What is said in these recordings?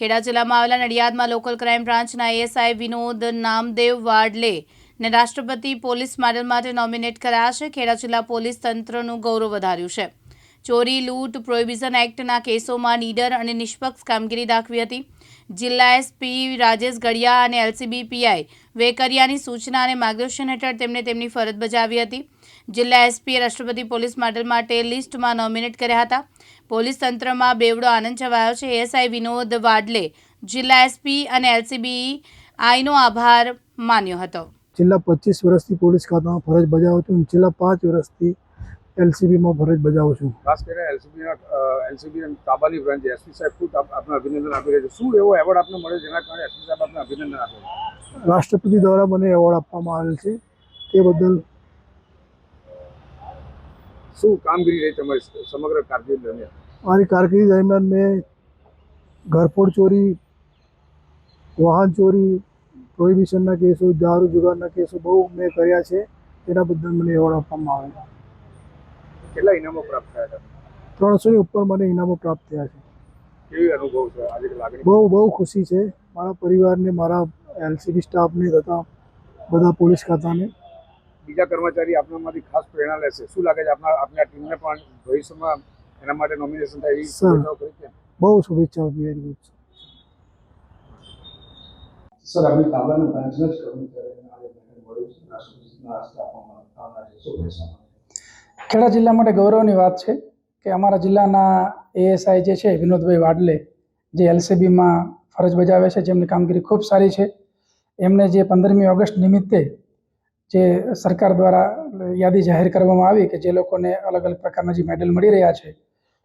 ખેડા જિલ્લામાં આવેલા નડિયાદમાં લોકલ ક્રાઇમ બ્રાન્ચના એએસઆઈ વિનોદ નામદેવ વાડલે ને રાષ્ટ્રપતિ પોલીસ મેડલ માટે નોમિનેટ કરાયા છે. ખેડા જિલ્લા પોલીસ તંત્રનું ગૌરવ વધાર્યું છે. ચોરી, લૂંટ, પ્રોહિબિશન એક્ટના કેસોમાં નીડર અને નિષ્પક્ષ કામગીરી દાખવી હતી. જિલ્લા એસપી રાજેશ ગડિયા અને એલસીબી પીઆઈ વેકરિયાની સૂચના અને માર્ગદર્શન હેઠળ તેમણે તેમની ફરજ બજાવી હતી. જિલ્લા એસપીએ રાષ્ટ્રપતિ પોલીસ મેડલ માટે લિસ્ટમાં નોમિનેટ કર્યા હતા. પોલીસ તંત્રમાં બેવડો આનંદ છવાયો છે. એએસઆઈ વિનોદ વાડલે જિલ્લા એસપી અને એલસીબી આઈનો આભાર માન્યો હતો. છેલ્લા પચીસ વર્ષથી પોલીસ ખાતામાં ફરજ બજાવું છું છેલ્લા પાંચ વર્ષથી એલસીબીમાં ફરજ બજાવું છું. ખાસ કરીને એલસીબીના એલસીબી અને તાબાની બ્રાન્ચ એસપી સાહેબ ખુદ આપને અભિનંદન આપી રહ્યા છે. શું એવો એવોર્ડ આપને મળે જેના કારણે એસપી સાહેબ આપને અભિનંદન આપે રાષ્ટ્રપતિ દ્વારા મને એવોર્ડ આપવામાં આવેલ છે. તે બદલ શું કામગીરી રહી તમારી સમગ્ર કારકિર્દી દરમિયાન મારી કારકિર્દી દરમિયાન મેં ઘરફોડ ચોરી વાહન ચોરી પ્રોહિબિશનના કેસો દારૂ જુગારના કેસો બહુ મેં કર્યા છે. તેના બદલ મને એવોર્ડ આપવામાં આવેલા. કેટલા ઇનામો પ્રાપ્ત થયા હતા? ત્રણસોની ઉપર મને ઇનામો પ્રાપ્ત થયા છે. કેવી અનુભવ છે? આજે લાગણી બહુ બહુ ખુશી છે. મારા પરિવારને મારા એલસીબી સ્ટાફને તથા બધા પોલીસ ખાતાને. બીજા કર્મચારી આપનામાંથી ખાસ પ્રેરણા લેશે. શું લાગે છે? આપના આપના ટીમને પણ ભવિષ્યમાં એના માટે નોમિનેશન થાય એવી શુભેચ્છાઓ કરી છે? બહુ શુભેચ્છાઓ વેરી ગુડ સર અમે તાબાના બ્રાન્ચના જ કર્મચારીઓને આજે મેડલ મળ્યું છે. રાષ્ટ્રપતિના આપવામાં આવનાર છે. શું ખેડા જિલ્લા માટે ગૌરવની વાત છે કે અમારા જિલ્લાના એએસઆઈ જે છે વિનોદભાઈ વાડલે જે એલસીબીમાં ફરજ બજાવે છે જેમની કામગીરી ખૂબ સારી છે એમને જે પંદરમી ઓગસ્ટ નિમિત્તે જે સરકાર દ્વારા યાદી જાહેર કરવામાં આવી કે જે લોકોને અલગ અલગ પ્રકારના જે મેડલ મળી રહ્યા છે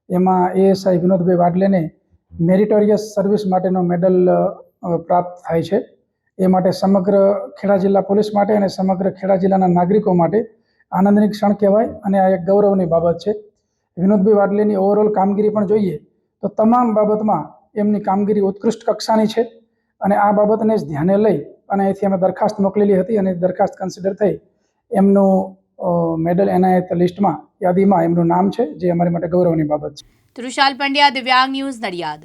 એમાં એએસઆઈ વિનોદભાઈ વાડલેને મેરિટોરિયસ સર્વિસ માટેનો મેડલ પ્રાપ્ત થાય છે. એ માટે સમગ્ર ખેડા જિલ્લા પોલીસ માટે અને સમગ્ર ખેડા જિલ્લાના નાગરિકો માટે આનંદની ક્ષણ કહેવાય અને આ એક ગૌરવની બાબત છે. વિનોદભાઈ વાડલેની ઓવરઓલ કામગીરી પણ જોઈએ તો તમામ બાબતમાં એમની કામગીરી ઉત્કૃષ્ટ કક્ષાની છે અને આ બાબતને જ ધ્યાને લઈ અને અહીંથી અમે દરખાસ્ત મોકલેલી હતી અને દરખાસ્ત કન્સિડર થઈ એમનું મેડલ એનાયત લિસ્ટમાં યાદીમાં એમનું નામ છે, જે અમારી માટે ગૌરવની બાબત છે. તૃષાલ પંડ્યા, દિવ્યાંગ ન્યૂઝ નડિયાદ.